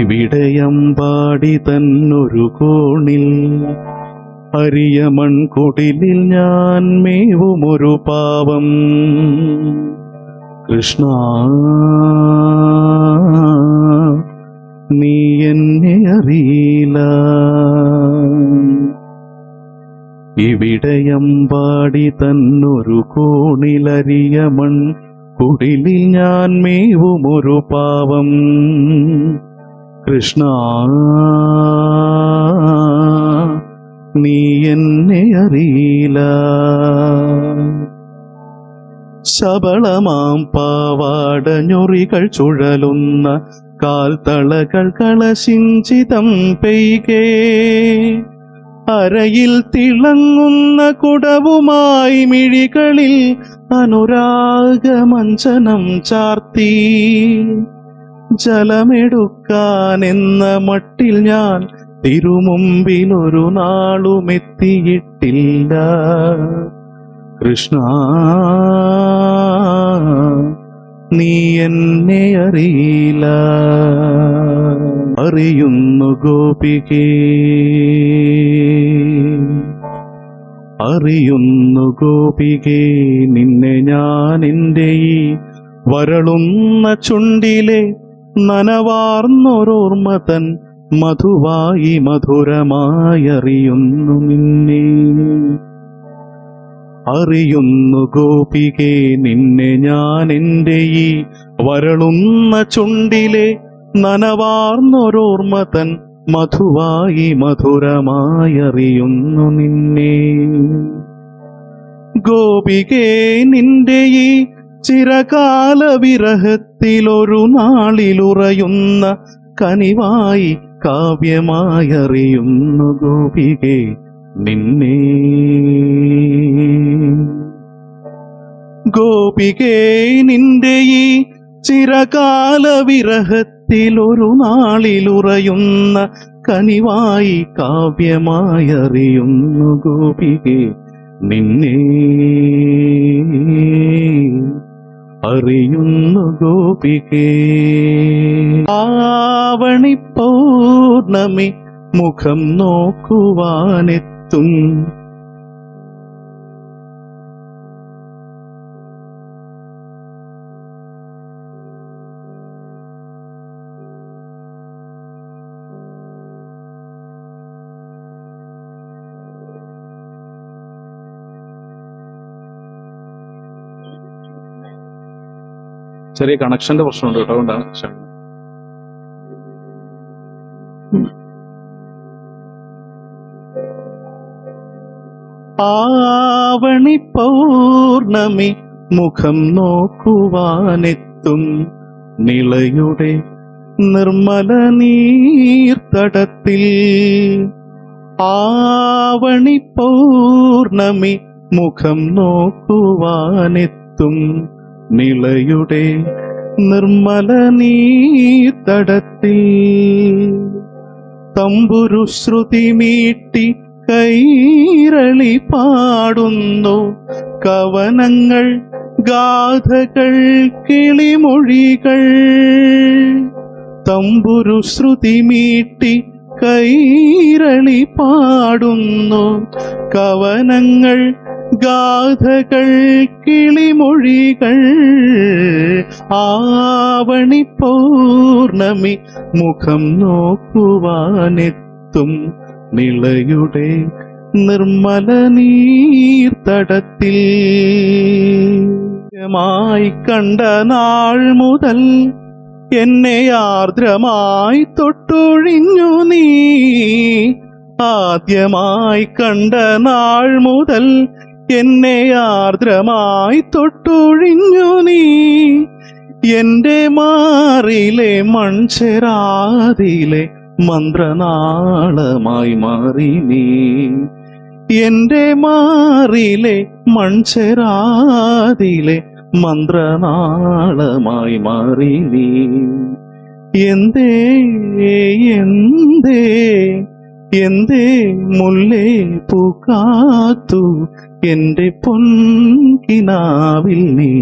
ഇവിടെയമ്പാടി തന്നൊരു കോണിൽ അരിയ മൺകുടിലിൽ ഞാൻ മേവുമൊരു പാവം. കൃഷ്ണ നീ എന്നെ അറിയില്ല. ഇവിടെയമ്പാടി തന്നൊരു കോണിലരിയ മൺ കുടിലിൽ ഞാൻ മേവുമൊരു പാവം. കൃഷ്ണ നീ എന്നെ അറിയില്ല. ശബളമാം പാവാട പാവാടഞ്ഞൊറികൾ ചുഴലുന്ന കാൽത്തളകൾ കളശിഞ്ചിതം പെയ്കേ. അരയിൽ തിളങ്ങുന്ന കുടവുമായി മിഴികളിൽ അനുരാഗമഞ്ചനം ചാർത്തി. ജലമെടുക്കാനെന്ന മട്ടിൽ ഞാൻ തിരുമുമ്പിൽ ഒരു നാളുമെത്തിയിട്ടില്ല. കൃഷ്ണ നീ എന്നെ അറിയില്ല. അറിയുന്നു ഗോപികേ. അറിയുന്നു ഗോപികേ നിന്നെ ഞാൻ എന്റെ ഈ വരളുന്ന ചുണ്ടിലെ നനവാർന്നൊരോർമ്മ തൻ മധുവായി മധുരമായറിയുന്നു നിന്നെ. അറിയുന്നു ഗോപികെ നിന്നെ ഞാൻ എന്റെ ഈ വരളുന്ന ചുണ്ടിലെ നനവാർന്നൊരോർമ്മ തൻ മധുവായി മധുരമായറിയുന്നു നിന്നെ. ഗോപികേ നിന്റെ ഈ ചിരകാല വിരഹത്തിലൊരു നാളിലുറയുന്ന കനിവായി കാവ്യമായറിയുന്നു ഗോപികേ നിന്നെ. ഗോപികേ നിന്റെ ഈ ചിരകാല വിരഹത്തിലൊരു നാളിലുറയുന്ന കനിവായി കാവ്യമായറിയുന്നു ഗോപികേ നിന്നെ. അറിയുന്നു ഗോപികേ. ആവണി മുഖം നോക്കുവാനെത്തും. ചെറിയ കണക്ഷന്റെ പ്രശ്നമുണ്ട് കേട്ടോ അതുകൊണ്ടാണ്. ആവണി പൗർണമി മുഖം നോക്കുവാനെത്തും നിളയുടെ നിർമ്മല നീർത്തടത്തിൽ ആവണി പൗർണമി മുഖം നോക്കുവാനെത്തും നിളയുടെ നിർമ്മല നീർത്തടത്തിൽ തമ്പുരു ശ്രുതി മീട്ടി കൈരളി പാടുന്നു. കവനങ്ങൾ ഗാഥകൾ കിളിമൊഴികൾ. തമ്പുരു ശ്രുതി മീട്ടി കൈരളി പാടുന്നു. കവനങ്ങൾ ഗാഥകൾ കിളിമൊഴികൾ ആവണി പൗർണമി മുഖം നോക്കുവാനെത്തും നിളയുടെ നിർമ്മല നീർത്തടത്തിൽ. മായി കണ്ട നാൾ മുതൽ എന്നെ ആർദ്രമായി തൊട്ടൊഴിഞ്ഞു നീ. ആദ്യമായി കണ്ട നാൾ മുതൽ എന്നെ ആർദ്രമായി തൊട്ടൊഴിഞ്ഞു നീ. എന്റെ മാറിലെ മൺചെരാതിലെ മന്ത്രനാളമായി മാറി നീ. എന്റെ മാറിലെ മൺചെരാതിലെ മന്ത്രനാളമായി മാറി നീ. എന്തേ എന്തേ എന്തേ മുല്ലേ പൂക്കാത്തു എന്റെ പൊൻകിനാവിൽ നീ